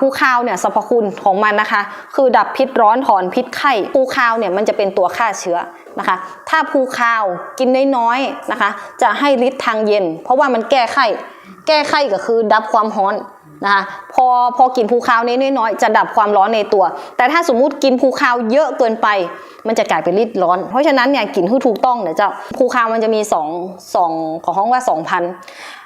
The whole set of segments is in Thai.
ภูคาวเนี่ยสรรพคุณของมันนะคะ คือดับพิษร้อนถอนพิษไข้ภูคาวเนี่ยมันจะเป็นตัวฆ่าเชื้อนะคะ ถ้าภูคาวกินน้อยๆนะคะ จะให้ฤทธิ์ทางเย็น เพราะว่ามันแก้ไข้ แก้ไข้ก็คือดับความร้อน นะคะพอพอกินภูคาวนี้น้อยๆจะดับความร้อนในตัว แต่ถ้าสมมุติกินภูคาวเยอะเกินไป มันจะกลายเป็นฤทธิ์ร้อน เพราะฉะนั้นเนี่ยกินให้ถูกต้องเนี่ยเจ้าภูคาวมันจะมีสองสองของห้องว่าสองพัน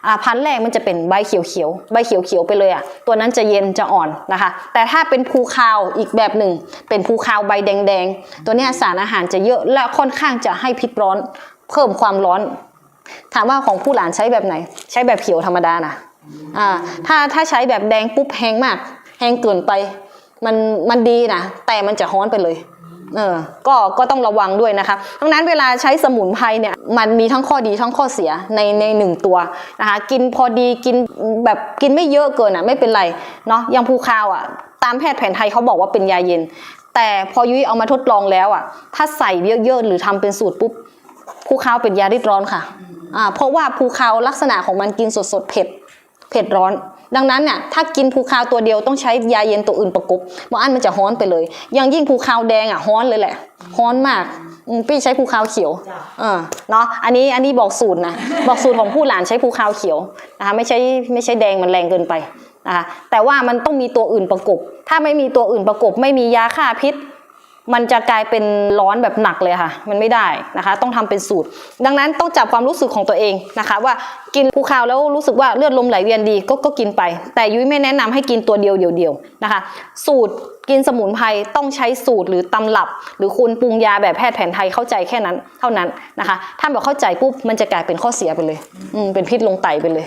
อ่าพันแรกมันจะเป็นใบเขียวๆใบเขียวๆไปเลยอะตัวนั้นจะเย็นจะอ่อนนะคะ แต่ถ้าเป็นภูคาวอีกแบบหนึ่ง เป็นภูคาวใบแดงๆตัวนี้สารอาหารจะเยอะและค่อนข้างจะให้พิษร้อน เพิ่มความร้อน ถามว่าของผู้หลานใช้แบบไหน ใช้แบบเขียวธรรมดานะ อ่าถ้าถ้าใช้แบบแดงปุ๊บแห้งมาก แห้งเกินไป มันมันดีนะแต่มันจะฮ้อนไปเลยเออก็ก็ต้องระวังด้วยนะคะดังนั้นเวลาใช้สมุนไพรเนี่ยมันมีทั้งข้อดีทั้งข้อเสียในในหนึ่งตัวนะคะกินพอดีกินแบบกินไม่เยอะเกินอะไม่เป็นไรเนาะอย่างภูคาวอะตามแพทย์แผนไทยเขาบอกว่าเป็นยาเย็น แต่พอยุ้ยเอามาทดลองแล้วอะถ้าใส่เยอะๆหรือทำเป็นสูตรปุ๊บภูคาวเป็นยาริดร้อนค่ะอ่าเพราะว่าภูคาวลักษณะของมันกินสดๆเผ็ด เผ็ดร้อน ดังนั้นเนี่ยถ้ากินภูคาวตัวเดียวต้องใช้ยาเย็นตัวอื่นประกบบางอันมันจะฮ้อนไปเลยอย่างยิ่งภูคาวแดงอะฮ้อนเลยแหละฮ้อนมากอืมพี่ใช้ภูคาวเขียวเออเนาะอันนี้อันนี้บอกสูตรนะบอกสูตรของผู้หลานใช้ภูคาวเขียวนะคะไม่ใช่ไม่ใช่แดงมันแรงเกินไปนะคะแต่ว่ามันต้องมีตัวอื่นประกบ ถ้าไม่มีตัวอื่นประกบ ไม่มียาฆ่าพิษ มันจะกลายเป็นร้อนแบบหนักเลยค่ะ มันไม่ได้นะคะ ต้องทำเป็นสูตร ดังนั้นต้องจับความรู้สึกของตัวเองนะคะ ว่ากินภูคาแล้วรู้สึกว่าเลือดลมไหลเวียนดีก็ก็กินไป แต่ยุ้ยไม่แนะนำให้กินตัวเดียวเดียวๆนะคะ สูตรกินสมุนไพรต้องใช้สูตรหรือตำรับ หรือคุณปรุงยาแบบแพทย์แผนไทยเข้าใจแค่นั้นเท่านั้นนะคะ ถ้าแบบเข้าใจปุ๊บมันจะกลายเป็นข้อเสียไปเลย อืมเป็นพิษลงไตไปเลย